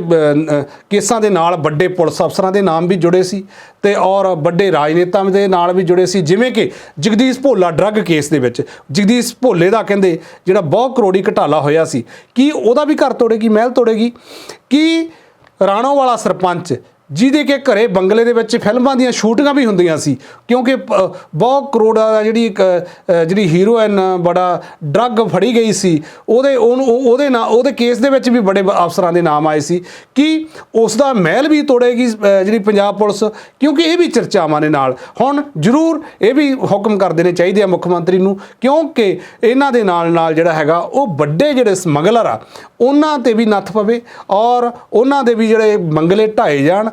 ਕੇਸਾਂ ਦੇ ਨਾਲ ਵੱਡੇ ਪੁਲਿਸ ਅਫਸਰਾਂ ਦੇ ਨਾਮ ਵੀ ਜੁੜੇ ਸੀ ਤੇ ਔਰ ਵੱਡੇ ਰਾਜਨੇਤਾ ਦੇ ਨਾਲ ਵੀ ਜੁੜੇ ਸੀ, ਜਿਵੇਂ ਕਿ ਜਗਦੀਸ਼ ਭੋਲਾ ਡਰੱਗ ਕੇਸ ਦੇ ਵਿੱਚ। ਜਗਦੀਸ਼ ਭੋਲੇ ਦਾ ਕਹਿੰਦੇ, ਜਿਹੜਾ ਬਹੁਤ ਕਰੋੜੀ ਘਟਾਲਾ ਹੋਇਆ ਸੀ, ਕੀ ਉਹਦਾ ਵੀ ਘਰ ਤੋੜੇਗੀ, ਮਹਿਲ ਤੋੜੇਗੀ? ਕੀ ਰਾਣੋ ਵਾਲਾ ਸਰਪੰਚ ਜਿਹਦੇ ਕਿ ਘਰੇ ਬੰਗਲੇ ਦੇ ਵਿੱਚ ਫਿਲਮਾਂ ਦੀਆਂ ਸ਼ੂਟਿੰਗਾਂ ਵੀ ਹੁੰਦੀਆਂ ਸੀ। ਕਿਉਂਕਿ ਬਹੁਤ ਕਰੋੜਾਂ ਦਾ ਜਿਹੜੀ ਇੱਕ ਜਿਹੜੀ ਹੀਰੋਇਨ ਬੜਾ ਡਰੱਗ ਫੜੀ ਗਈ ਸੀ, ਉਹਦੇ, ਉਹਨੂੰ, ਉਹ- ਉਹਦੇ ਨਾਲ ਉਹਦੇ ਕੇਸ ਦੇ ਵਿੱਚ ਵੀ ਬੜੇ ਅਫਸਰਾਂ ਦੇ ਨਾਮ ਆਏ ਸੀ। ਕਿ ਉਸ ਦਾ ਮਹਿਲ ਵੀ ਤੋੜੇਗੀ ਜਿਹੜੀ ਪੰਜਾਬ ਪੁਲਿਸ? ਕਿਉਂਕਿ ਇਹ ਵੀ ਚਰਚਾਵਾਂ ਦੇ ਨਾਲ। ਹੁਣ ਜ਼ਰੂਰ ਇਹ ਵੀ ਹੁਕਮ ਕਰ ਦੇਣੇ ਚਾਹੀਦੇ ਆ ਮੁੱਖ ਮੰਤਰੀ ਨੂੰ, ਕਿਉਂਕਿ ਇਹਨਾਂ ਦੇ ਨਾਲ ਨਾਲ ਜਿਹੜਾ ਹੈਗਾ, ਉਹ ਵੱਡੇ ਜਿਹੜੇ ਸਮਗਲਰ ਆ, ਉਹਨਾਂ ਤੇ ਵੀ ਨੱਥ ਪਵੇ ਔਰ ਉਹਨਾਂ ਦੇ ਵੀ ਜਿਹੜੇ ਬੰਗਲੇ ਢਾਏ ਜਾਣ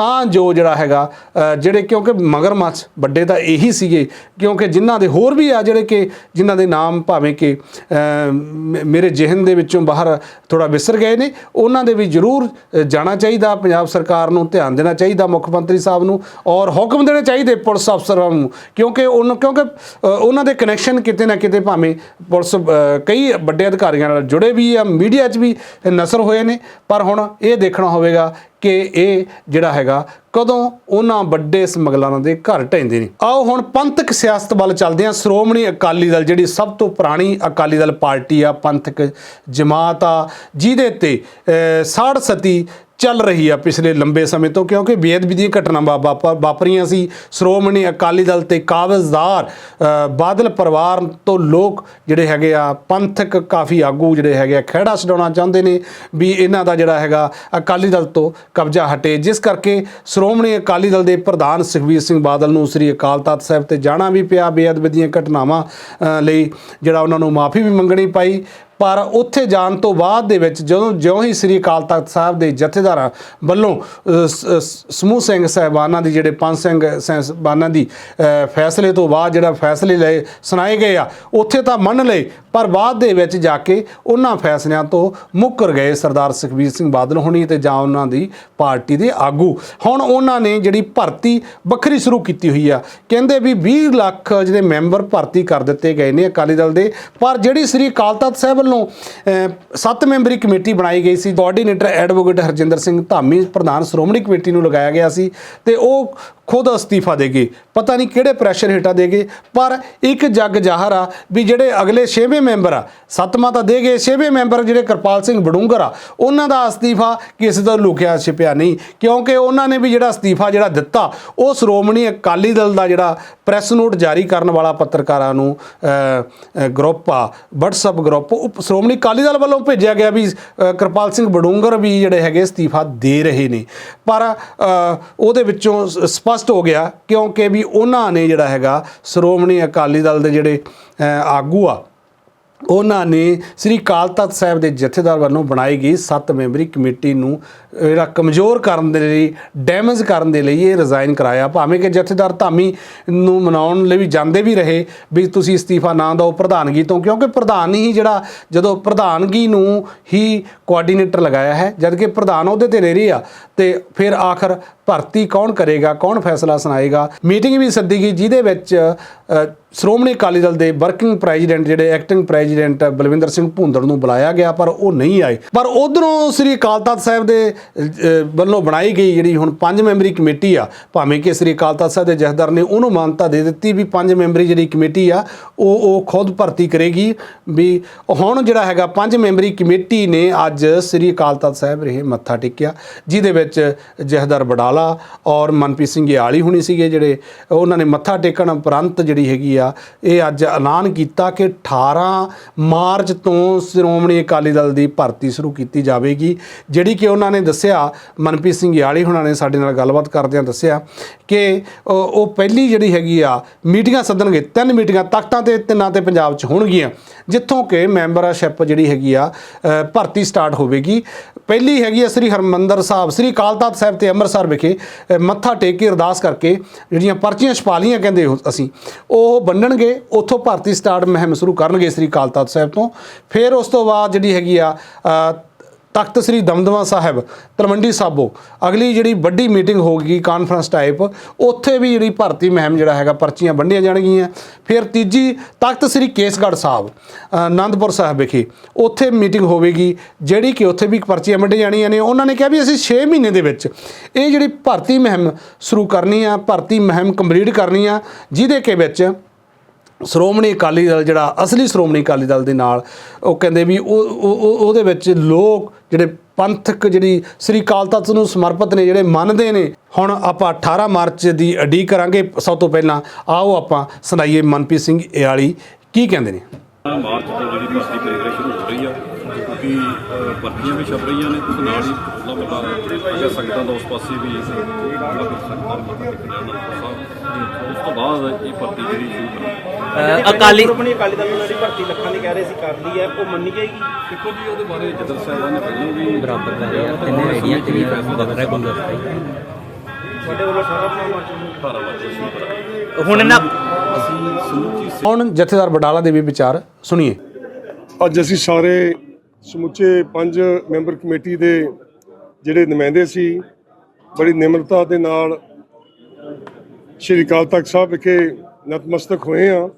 ਤਾਂ ਜੋ ਜਿਹੜਾ ਹੈਗਾ ਜਿਹੜੇ ਕਿਉਂਕਿ ਮਗਰਮੱਛ ਵੱਡੇ ਤਾਂ ਇਹੀ ਸੀਗੇ, ਕਿਉਂਕਿ ਜਿਨ੍ਹਾਂ ਦੇ ਹੋਰ ਵੀ ਆ ਜਿਹੜੇ ਕਿ, ਜਿਨ੍ਹਾਂ ਦੇ ਨਾਮ ਭਾਵੇਂ ਕਿ ਮ- ਮੇਰੇ ਜ਼ਿਹਨ ਦੇ ਵਿੱਚੋਂ ਬਾਹਰ ਥੋੜਾ ਵਿਸਰ ਗਏ ਨੇ, ਉਹਨਾਂ ਦੇ ਵੀ ਜ਼ਰੂਰ ਜਾਣਾ ਚਾਹੀਦਾ, ਪੰਜਾਬ ਸਰਕਾਰ ਨੂੰ ਧਿਆਨ ਦੇਣਾ ਚਾਹੀਦਾ, ਮੁੱਖ ਮੰਤਰੀ ਸਾਹਿਬ ਨੂੰ, ਔਰ ਹੁਕਮ ਦੇਣੇ ਚਾਹੀਦੇ ਪੁਲਿਸ ਅਫਸਰਾਂ ਨੂੰ, ਕਿਉਂਕਿ ਉਹਨਾਂ ਕਿਉਂਕਿ ਉਹਨਾਂ ਦੇ ਕਨੈਕਸ਼ਨ ਕਿਤੇ ਨਾ ਕਿਤੇ ਭਾਵੇਂ ਪੁਲਿਸ ਕਈ ਵੱਡੇ ਅਧਿਕਾਰੀਆਂ ਨਾਲ ਜੁੜੇ ਵੀ ਆ, ਮੀਡੀਆ 'ਚ ਵੀ ਨਸਰ ਹੋਏ ਨੇ, ਪਰ ਹੁਣ ਇਹ ਦੇਖਣਾ ਹੋਵੇਗਾ ਕਿ ਇਹ ਜਿਹੜਾ ਹੈਗਾ ਕਦੋਂ ਉਹਨਾਂ ਵੱਡੇ ਸਮਗਲਰਾਂ ਦੇ ਘਰ ਢਹਿੰਦੇ ਨੇ। ਆਓ ਹੁਣ ਪੰਥਕ ਸਿਆਸਤ ਵੱਲ ਚੱਲਦੇ ਹਾਂ। ਸ਼੍ਰੋਮਣੀ ਅਕਾਲੀ ਦਲ ਜਿਹੜੀ ਸਭ ਤੋਂ ਪੁਰਾਣੀ ਅਕਾਲੀ ਦਲ ਪਾਰਟੀ ਆ ਪੰਥਕ ਜਮਾਤ ਆ ਜਿਹਦੇ ਤੇ ਅ, ਸਾੜ ਸਤੀ ਚੱਲ ਰਹੀ ਆ ਪਿਛਲੇ ਲੰਬੇ ਸਮੇਂ ਤੋਂ, ਕਿਉਂਕਿ ਬੇਅਦਬੀ ਦੀਆਂ ਘਟਨਾਵਾਂ ਵਾਪਰ- ਵਾਪਰੀਆਂ ਸੀ। ਸ਼੍ਰੋਮਣੀ ਅਕਾਲੀ ਦਲ ਤੇ ਕਾਬਜ਼ਦਾਰ ਬਾਦਲ ਪਰਿਵਾਰ ਤੋਂ ਲੋਕ ਜਿਹੜੇ ਹੈਗੇ ਆ, ਪੰਥਕ ਕਾਫੀ ਆਗੂ ਜਿਹੜੇ ਹੈਗੇ ਆ, ਖਹਿੜਾ ਛਡਾਉਣਾ ਚਾਹੁੰਦੇ ਨੇ ਵੀ ਇਹਨਾਂ ਦਾ ਜਿਹੜਾ ਹੈਗਾ ਅਕਾਲੀ ਦਲ ਤੋਂ ਕਬਜ਼ਾ ਹਟੇ। ਜਿਸ ਕਰਕੇ ਸ਼੍ਰੋਮਣੀ ਅਕਾਲੀ ਦਲ ਦੇ ਪ੍ਰਧਾਨ ਸੁਖਬੀਰ ਸਿੰਘ ਬਾਦਲ ਨੂੰ ਸ੍ਰੀ ਅਕਾਲ ਤਖਤ ਸਾਹਿਬ ਤੇ ਜਾਣਾ ਵੀ ਪਿਆ ਬੇਅਦਬੀ ਦੀਆਂ ਘਟਨਾਵਾਂ ਲਈ। ਜਿਹੜਾ ਉਹਨਾਂ ਨੂੰ ਮਾਫੀ ਵੀ ਮੰਗਣੀ ਪਈ ਪਰ ਉੱਥੇ ਜਾਣ ਤੋਂ ਬਾਅਦ ਦੇ ਵਿੱਚ ਜਦੋਂ ਜਿਉਂ ਹੀ ਸ੍ਰੀ ਅਕਾਲ ਤਖਤ ਸਾਹਿਬ ਦੇ ਜਥੇਦਾਰਾਂ ਵੱਲੋਂ ਸ- ਸਮੂਹ ਸਿੰਘ ਸਾਹਿਬਾਨਾਂ ਦੀ ਜਿਹੜੇ ਪੰਜ ਸਿੰਘ ਸਾਹਿਬਾਨਾਂ ਦੀ ਫੈਸਲੇ ਤੋਂ ਬਾਅਦ ਜਿਹੜਾ ਫੈਸਲੇ ਲਏ, ਸੁਣਾਏ ਗਏ ਆ, ਉੱਥੇ ਤਾਂ ਮੰਨ ਲਏ, ਪਰ ਬਾਅਦ ਦੇ ਵਿੱਚ ਜਾ ਕੇ ਉਹਨਾਂ ਫੈਸਲਿਆਂ ਤੋਂ ਮੁੱਕਰ ਗਏ ਸਰਦਾਰ ਸੁਖਬੀਰ ਸਿੰਘ ਬਾਦਲ ਹੋਣੀ ਤੇ ਜਾਂ ਉਹਨਾਂ ਦੀ ਪਾਰਟੀ ਦੇ ਆਗੂ। ਹੁਣ ਉਹਨਾਂ ਨੇ ਜਿਹੜੀ ਭਰਤੀ ਵੱਖਰੀ ਸ਼ੁਰੂ ਕੀਤੀ ਹੋਈ ਆ। ਕਹਿੰਦੇ ਵੀ 20 ਲੱਖ ਜਿਹੜੇ ਮੈਂਬਰ ਭਰਤੀ ਕਰ ਦਿੱਤੇ ਗਏ ਨੇ ਅਕਾਲੀ ਦਲ ਦੇ, ਪਰ ਜਿਹੜੀ ਸ੍ਰੀ ਅਕਾਲ ਤਖਤ ਸਾਹਿਬ ਵੱਲੋਂ ਅਹ, ਸੱਤ ਮੈਂਬਰੀ ਕਮੇਟੀ ਬਣਾਈ ਗਈ ਸੀ। ਕੋਆਰਡੀਨੇਟਰ ਐਡਵੋਕੇਟ ਹਰਜਿੰਦਰ ਸਿੰਘ ਧਾਮੀ ਪ੍ਰਧਾਨ ਸ਼੍ਰੋਮਣੀ ਕਮੇਟੀ ਨੂੰ ਲਗਾਇਆ ਗਿਆ ਸੀ ਤੇ ਉਹ ਖੁਦ ਅਸਤੀਫਾ ਦੇ ਗਏ। ਪਤਾ ਨਹੀਂ ਕਿਹੜੇ ਪ੍ਰੈਸ਼ਰ ਹੇਠਾਂ ਦੇ ਗਏ ਪਰ ਇੱਕ ਜੱਗ ਜ਼ਾਹਰ ਆ ਵੀ ਜਿਹੜੇ ਅਗਲੇ 6ਵੇਂ ਮੈਂਬਰ ਆ ਸੱਤਵਾਂ ਤਾਂ ਦੇ ਗਏ 6ਵੇਂ ਮੈਂਬਰ ਜਿਹੜੇ ਕਿਰਪਾਲ ਸਿੰਘ ਬਡੂੰਗਰ ਆ ਉਹਨਾਂ ਦਾ ਅਸਤੀਫਾ ਕਿਸੇ ਤੋਂ ਲੁਕਿਆ ਛਿਪਿਆ ਨਹੀਂ ਕਿਉਂਕਿ ਉਹਨਾਂ ਨੇ ਵੀ ਜਿਹੜਾ ਅਸਤੀਫਾ ਜਿਹੜਾ ਦਿੱਤਾ ਉਹ ਸ਼੍ਰੋਮਣੀ ਅਕਾਲੀ ਦਲ ਦਾ ਜਿਹੜਾ ਪ੍ਰੈਸ ਨੋਟ ਜਾਰੀ ਕਰਨ ਵਾਲਾ ਪੱਤਰਕਾਰਾਂ ਨੂੰ ਗਰੁੱਪ ਆ WhatsApp ਗਰੁੱਪ ਸ਼੍ਰੋਮਣੀ ਅਕਾਲੀ ਦਲ ਵੱਲੋਂ ਭੇਜਿਆ ਗਿਆ ਵੀ ਕਿਰਪਾਲ ਸਿੰਘ ਬਡੂੰਗਰ ਵੀ ਜਿਹੜੇ ਹੈਗੇ ਅਸਤੀਫਾ ਦੇ ਰਹੇ ਨੇ। ਪਰ ਉਹਦੇ ਵਿੱਚੋਂ ਸ- ਸਪਸ਼ਟ ਹੋ ਗਿਆ ਕਿਉਂਕਿ ਵੀ ਉਹਨਾਂ ਨੇ ਜਿਹੜਾ ਹੈਗਾ ਸ਼੍ਰੋਮਣੀ ਅਕਾਲੀ ਦਲ ਦੇ ਜਿਹੜੇ ਆਗੂ ਆ ਉਹਨਾਂ ਨੇ ਸ੍ਰੀ ਅਕਾਲ ਤਖਤ ਸਾਹਿਬ ਦੇ ਜਥੇਦਾਰ ਵੱਲੋਂ ਬਣਾਈ ਗਈ 7 ਮੈਂਬਰੀ ਕਮੇਟੀ ਨੂੰ ਜਿਹੜਾ ਕਮਜ਼ੋਰ ਕਰਨ ਦੇ ਲਈ ਡੈਮੇਜ ਕਰਨ ਦੇ ਲਈ ਇਹ ਰਿਜ਼ਾਈਨ ਕਰਾਇਆ। ਭਾਵੇਂ ਕਿ ਜਥੇਦਾਰ ਧਾਮੀ ਨੂੰ ਮਨਾਉਣ ਲਈ ਵੀ ਜਾਂਦੇ ਵੀ ਰਹੇ, ਵੀ ਤੁਸੀਂ ਅਸਤੀਫਾ ਨਾ ਦਿਓ ਪ੍ਰਧਾਨਗੀ ਤੋਂ, ਕਿਉਂਕਿ ਪ੍ਰਧਾਨ ਹੀ ਜਿਹੜਾ, ਜਦੋਂ ਪ੍ਰਧਾਨਗੀ ਨੂੰ ਹੀ ਕੋਆਰਡੀਨੇਟਰ ਲਗਾਇਆ ਹੈ ਜਦ ਕਿ ਪ੍ਰਧਾਨ ਉਹਦੇ ਤੇ ਰਹਿ ਰਹੀ ਆ, ਤੇ ਫਿਰ ਆਖਰ ਭਰਤੀ ਕੌਣ ਕਰੇਗਾ, ਕੌਣ ਫੈਸਲਾ ਸੁਣਾਏਗਾ? ਮੀਟਿੰਗ ਵੀ ਸੱਦੀ ਗਈ ਜਿਹਦੇ ਵਿੱਚ ਸ਼੍ਰੋਮਣੀ ਅਕਾਲੀ ਦਲ ਦੇ ਵਰਕਿੰਗ ਪ੍ਰੈਜ਼ੀਡੈਂਟ ਜਿਹੜੇ ਐਕਟਿੰਗ ਪ੍ਰੈਜ਼ੀਡੈਂਟ ਬਲਵਿੰਦਰ ਸਿੰਘ ਭੁੰਦੜ ਨੂੰ ਬੁਲਾਇਆ ਗਿਆ, ਪਰ ਉਹ ਨਹੀਂ ਆਏ। ਪਰ ਉਧਰੋਂ ਸ੍ਰੀ ਅਕਾਲ ਤਖਤ ਸਾਹਿਬ ਦੇ ਵੱਲੋਂ ਬਣਾਈ ਗਈ ਜਿਹੜੀ ਹੁਣ ਪੰਜ ਮੈਂਬਰੀ ਕਮੇਟੀ ਆ, ਭਾਵੇਂ ਕਿ ਸ੍ਰੀ ਅਕਾਲ ਤਖਤ ਸਾਹਿਬ ਦੇ ਜਥੇਦਾਰ ਨੇ ਉਹਨੂੰ ਮਾਨਤਾ ਦੇ ਦਿੱਤੀ ਵੀ ਪੰਜ ਮੈਂਬਰੀ ਜਿਹੜੀ ਕਮੇਟੀ ਆ, ਉਹ ਉਹ ਖੁਦ ਭਰਤੀ ਕਰੇਗੀ। ਵੀ ਹੁਣ ਜਿਹੜਾ ਹੈਗਾ ਪੰਜ ਮੈਂਬਰੀ ਕਮੇਟੀ ਨੇ ਅੱਜ ਸ੍ਰੀ ਅਕਾਲ ਤਖਤ ਸਾਹਿਬ ਰਹੇ ਮੱਥਾ ਟੇਕਿਆ, ਜਿਹਦੇ ਵਿੱਚ ਜਥੇਦਾਰ ਬਡਾਲਾ ਔਰ ਮਨਪ੍ਰੀਤ ਸਿੰਘ ਯਾਲੀ ਹੁਣੀ ਸੀਗੇ ਜਿਹੜੇ, ਉਹਨਾਂ ਨੇ ਮੱਥਾ ਟੇਕਣ ਉਪਰੰਤ ਜਿਹੜੀ ਹੈਗੀ ਆ, ਇਹ ਅੱਜ ਐਲਾਨ ਕੀਤਾ ਕਿ 18 ਮਾਰਚ ਤੋਂ ਸ਼੍ਰੋਮਣੀ ਅਕਾਲੀ ਦਲ ਦੀ ਭਰਤੀ ਸ਼ੁਰੂ ਕੀਤੀ ਜਾਵੇਗੀ, ਜਿਹੜੀ ਕਿ ਉਹਨਾਂ ਨੇ ਦੱਸਿਆ, ਮਨਪ੍ਰੀਤ ਸਿੰਘ ਯਾਲੀ ਹੁਣਾਂ ਨੇ ਸਾਡੇ ਨਾਲ ਗੱਲਬਾਤ ਕਰਦਿਆਂ ਦੱਸਿਆ ਕਿ ਉਹ ਪਹਿਲੀ ਜਿਹੜੀ ਹੈਗੀ ਆ, ਮੀਟਿੰਗਾਂ ਸੱਦਣਗੇ, ਤਿੰਨ ਮੀਟਿੰਗਾਂ ਤਖਤਾਂ ਤੇ ਤਿੰਨਾਂ ਤੇ ਪੰਜਾਬ 'ਚ ਹੋਣਗੀਆਂ, ਜਿੱਥੋਂ ਕਿ ਮੈਂਬਰਸ਼ਿਪ ਜਿਹੜੀ ਹੈਗੀ ਆ ਭਰਤੀ ਸਟਾਰਟ ਹੋਵੇਗੀ। ਪਹਿਲੀ ਹੈਗੀ ਆ ਸ੍ਰੀ ਹਰਮੰਦਰ ਸਾਹਿਬ, ਸ੍ਰੀ ਅਕਾਲ ਤਖਤ ਸਾਹਿਬ ਤੇ ਅੰਮ੍ਰਿਤਸਰ ਵਿਖੇ ਮੱਥਾ ਟੇਕ ਕੇ ਅਰਦਾਸ ਕਰਕੇ ਜਿਹੜੀਆਂ ਪਰਚੀਆਂ ਛਪਾ ਲਈਆਂ ਕਹਿੰਦੇ ਅਸੀਂ, ਉਹ ਵੰਡਣਗੇ, ਉੱਥੋਂ ਭਾਰਤੀ ਸਟਾਰਟ ਮੁਹਿੰਮ ਸ਼ੁਰੂ ਕਰਨਗੇ ਸ੍ਰੀ ਅਕਾਲ ਤਖਤ ਸਾਹਿਬ ਤੋਂ। ਫਿਰ ਉਸ ਤੋਂ ਬਾਅਦ ਜਿਹੜੀ ਹੈਗੀ ਆ ਤਖਤ ਸ੍ਰੀ ਦਮਦਮਾ ਸਾਹਿਬ ਤਲਵੰਡੀ ਸਾਬੋ। ਅਗਲੀ ਜਿਹੜੀ ਵੱਡੀ ਮੀਟਿੰਗ ਹੋਗੀ ਕਾਨਫਰੰਸ ਟਾਈਪ ਉੱਥੇ ਵੀ ਜਿਹੜੀ ਭਰਤੀ ਮੁਹਿੰਮ ਜਿਹੜਾ ਹੈਗਾ ਪਰਚੀਆਂ ਵੰਡੀਆਂ ਜਾਣਗੀਆਂ। ਫਿਰ ਤੀਜੀ ਤਖਤ ਸ੍ਰੀ ਕੇਸਗੜ੍ਹ ਸਾਹਿਬ ਅ, ਆਨੰਦਪੁਰ ਸਾਹਿਬ ਵਿਖੇ ਉੱਥੇ ਮੀਟਿੰਗ ਹੋਵੇਗੀ ਜਿਹੜੀ ਕਿ ਉੱਥੇ ਵੀ ਪਰਚੀਆਂ ਵੰਡੀਆਂ ਜਾਣੀਆਂ ਨੇ। ਉਹਨਾਂ ਨੇ ਕਿਹਾ ਵੀ ਅਸੀਂ 6 ਮਹੀਨੇ ਦੇ ਵਿੱਚ ਇਹ ਜਿਹੜੀ ਭਰਤੀ ਮੁਹਿੰਮ ਸ਼ੁਰੂ ਕਰਨੀ ਆ ਭਰਤੀ ਮੁਹਿੰਮ ਕੰਪਲੀਟ ਕਰਨੀ ਆ ਜਿਹਦੇ ਕੇ ਵਿੱਚ ਸ਼੍ਰੋਮਣੀ ਅਕਾਲੀ ਦਲ ਜਿਹੜਾ ਅਸਲੀ ਸ਼੍ਰੋਮਣੀ ਅਕਾਲੀ ਦਲ ਦੇ ਨਾਲ, ਉਹ ਕਹਿੰਦੇ ਵੀ ਉਹ ਉਹਦੇ ਵਿੱਚ ਲੋਕ ਜਿਹੜੇ ਪੰਥਕ ਜਿਹੜੀ ਸ੍ਰੀ ਕਾਲ ਤਖਤ ਨੂੰ ਸਮਰਪਿਤ ਨੇ, ਜਿਹੜੇ ਮੰਨਦੇ ਨੇ, ਹੁਣ ਆਪਾਂ 18 ਮਾਰਚ ਦੀ ਅਡੀ ਕਰਾਂਗੇ। ਸਭ ਤੋਂ ਪਹਿਲਾਂ ਆਓ ਆਪਾਂ ਸੁਣਾਈਏ ਮਨਪ੍ਰੀਤ ਸਿੰਘ ਏਆਲੀ ਕੀ ਕਹਿੰਦੇ ਨੇ? ਮਾਰਚ ਤੋਂ ਜਿਹੜੀ ਭਰਤੀ ਪ੍ਰਕਿਰਿਆ ਸ਼ੁਰੂ ਹੋ ਰਹੀ ਆ, ਕਿਉਂਕਿ ਭਰਤੀਆਂ ਵੀ ਛਪ ਰਹੀਆਂ ਨੇ, ਤੇ ਨਾਲ ਹੀ ਮਤਲਬ ਅਗਰ ਸੰਗਤਾਂ ਦਾ ਉਸ ਪਾਸੇ ਵੀ ਮਤਲਬ ਸੰਗਤਾਂ ਨੂੰ ਮੱਥਾ ਟੇਕਣ ਉਸ ਤੋਂ ਬਾਅਦ ਇਹ ਭਰਤੀ ਜਿਹੜੀ ਸ਼ੁਰੂ ਕਰਾਂਗੇ ਅਕਾਲੀ ਸ਼੍ਰੋਮਣੀ ਅਕਾਲੀ ਦਲ ਨੂੰ ਜਿਹੜੀ ਭਰਤੀ ਲੱਖਾਂ ਦੀ ਕਹਿ ਰਹੇ ਸੀ ਕਰ ਲਈ ਹੈ ਉਹ ਮੰਨੀ ਜਾਏਗੀ ਦੇਖੋ ਜੀ ਉਹਦੇ ਬਾਰੇ ਜਦਰ ਸਾਹਿਬਾਨ ਨੇ ਪਹਿਲਾਂ ਵੀ। ਬਰਾਬਰ ਕਰ ਰਿਹਾ। ਤਿੰਨੇ ਆਈਡੀਆਂ ਤੇ ਵੀ ਬਦਲ ਰਿਹਾ ਗੁੰਦਸਤਾ ਤੁਹਾਡੇ ਵੱਲੋਂ ਸਾਰਾ ਮਾਰਚ 18 ਵਜੇ ਸ਼ੁਰੂ ਕਰਾਂਗੇ ਹੁਣ ਇਹਨਾਂ ਅਸੀਂ ਸਮੁੱਚੀ ਹੁਣ ਜਥੇਦਾਰ ਬਡਾਲਾ ਦੇ ਵੀ ਵਿਚਾਰ ਸੁਣੀਏ। ਅੱਜ ਅਸੀਂ ਸਾਰੇ ਸਮੁੱਚੇ ਪੰਜ ਮੈਂਬਰ ਕਮੇਟੀ ਦੇ ਜਿਹੜੇ ਨੁਮਾਇੰਦੇ ਸੀ ਬੜੀ ਨਿਮਰਤਾ ਦੇ ਨਾਲ ਸ਼੍ਰੀ ਅਕਾਲ ਤਖਤ ਸਾਹਿਬ ਵਿਖੇ ਨਤਮਸਤਕ ਹੋਏ ਆ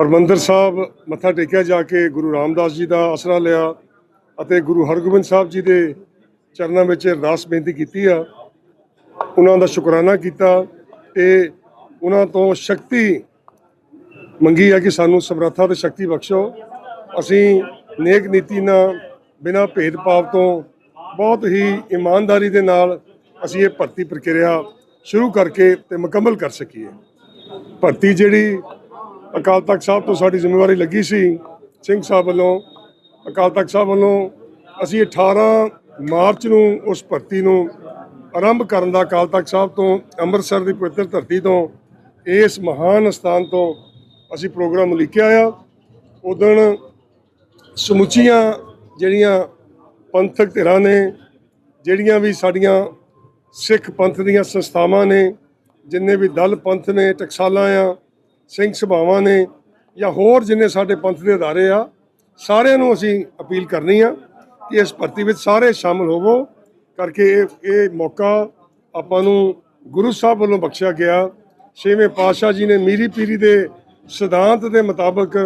ਹਰਮੰਦਰ ਸਾਹਿਬ ਮੱਥਾ ਟੇਕਿਆ ਜਾ ਕੇ ਗੁਰੂ ਰਾਮਦਾਸ ਜੀ ਦਾ ਆਸਰਾ ਲਿਆ ਅਤੇ ਗੁਰੂ ਹਰਗੋਬਿੰਦ ਸਾਹਿਬ ਜੀ ਦੇ ਚਰਨਾਂ ਵਿੱਚ ਅਰਦਾਸ ਬੇਨਤੀ ਕੀਤੀ ਆ। ਉਹਨਾਂ ਦਾ ਸ਼ੁਕਰਾਨਾ ਕੀਤਾ ਤੇ ਉਹਨਾਂ ਤੋਂ ਸ਼ਕਤੀ ਮੰਗੀ ਆ ਕਿ ਸਾਨੂੰ ਸਮਰੱਥਾ ਤੇ ਸ਼ਕਤੀ ਬਖਸ਼ੋ। ਅਸੀਂ ਨੇਕ ਨੀਤੀ ਨਾਲ ਬਿਨਾਂ ਭੇਦਭਾਵ ਤੋਂ ਬਹੁਤ ਹੀ ਇਮਾਨਦਾਰੀ ਦੇ ਨਾਲ ਅਸੀਂ ਇਹ ਭਰਤੀ ਪ੍ਰਕਿਰਿਆ ਸ਼ੁਰੂ ਕਰਕੇ ਤੇ ਮੁਕੰਮਲ ਕਰ ਸਕੀਏ। ਭਰਤੀ ਜਿਹੜੀ ਅਕਾਲ ਤਖਤ ਸਾਹਿਬ ਤੋਂ ਸਾਡੀ ਜ਼ਿੰਮੇਵਾਰੀ ਲੱਗੀ ਸੀ, ਸਿੰਘ ਸਾਹਿਬ ਵੱਲੋਂ। ਅਕਾਲ ਤਖਤ ਸਾਹਿਬ ਵੱਲੋਂ ਅਸੀਂ 18 ਮਾਰਚ ਨੂੰ ਉਸ ਭਰਤੀ ਨੂੰ ਆਰੰਭ ਕਰਨ ਦਾ ਅਕਾਲ ਤਖਤ ਸਾਹਿਬ ਤੋਂ, ਅੰਮ੍ਰਿਤਸਰ ਦੀ ਪਵਿੱਤਰ ਧਰਤੀ ਤੋਂ, ਇਸ ਮਹਾਨ ਸਥਾਨ ਤੋਂ ਅਸੀਂ ਪ੍ਰੋਗਰਾਮ ਲਿਖਿਆ ਆ। ਉਦੋਂ ਸਮੁੱਚੀਆਂ ਜਿਹੜੀਆਂ ਪੰਥਕ ਧਿਰਾਂ ਨੇ, ਜਿਹੜੀਆਂ ਵੀ ਸਾਡੀਆਂ ਸਿੱਖ ਪੰਥ ਦੀਆਂ ਸੰਸਥਾਵਾਂ ਨੇ, ਜਿੰਨੇ ਵੀ ਦਲ ਪੰਥ ਨੇ, ਟਕਸਾਲਾਂ ਆ ਸਿੰਘ ਸਭਾਵਾਂ ਨੇ ਜਾਂ ਹੋਰ ਜਿੰਨੇ ਸਾਡੇ ਪੰਥ ਦੇ ਅਦਾਰੇ ਆ, ਸਾਰਿਆਂ ਨੂੰ ਅਸੀਂ ਅਪੀਲ ਕਰਨੀ ਆ ਕਿ ਇਸ ਭਰਤੀ ਵਿੱਚ ਸਾਰੇ ਸ਼ਾਮਲ ਹੋਵੋ। ਕਰਕੇ ਇਹ ਇਹ ਮੌਕਾ ਆਪਾਂ ਨੂੰ ਗੁਰੂ ਸਾਹਿਬ ਵੱਲੋਂ ਬਖਸ਼ਿਆ ਗਿਆ। ਛੇਵੇਂ ਪਾਤਸ਼ਾਹ ਜੀ ਨੇ ਮੀਰੀ ਪੀਰੀ ਦੇ ਸਿਧਾਂਤ ਦੇ ਮੁਤਾਬਕ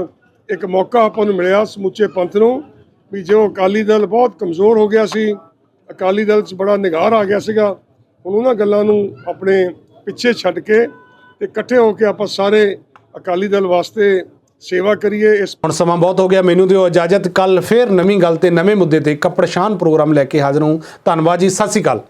ਇੱਕ ਮੌਕਾ ਆਪਾਂ ਨੂੰ ਮਿਲਿਆ ਸਮੁੱਚੇ ਪੰਥ ਨੂੰ ਵੀ ਜੋ ਅਕਾਲੀ ਦਲ ਬਹੁਤ ਕਮਜ਼ੋਰ ਹੋ ਗਿਆ ਸੀ, ਅਕਾਲੀ ਦਲ 'ਚ ਬੜਾ ਨਿਗਾਰ ਆ ਗਿਆ ਸੀਗਾ। ਹੁਣ ਉਹਨਾਂ ਗੱਲਾਂ ਨੂੰ ਆਪਣੇ ਪਿੱਛੇ ਛੱਡ ਕੇ ਤੇ ਇਕੱਠੇ ਹੋ ਕੇ ਆਪਾਂ ਸਾਰੇ ਅਕਾਲੀ ਦਲ ਵਾਸਤੇ ਸੇਵਾ ਕਰੀਏ, ਇਸ ਹੁਣ ਸਮਾਂ ਬਹੁਤ ਹੋ ਗਿਆ, ਮੈਨੂੰ ਦਿਓ ਇਜਾਜ਼ਤ। ਕੱਲ ਫੇਰ ਨਵੀਂ ਗੱਲ ਤੇ ਨਵੇਂ ਮੁੱਦੇ ਤੇ ਕੱਪੜਸ਼ਾਨ ਪ੍ਰੋਗਰਾਮ ਲੈ ਕੇ ਹਾਜ਼ਰ ਹਾਂ। ਧੰਨਵਾਦ ਜੀ, ਸਤਿ ਸ਼੍ਰੀ ਅਕਾਲ।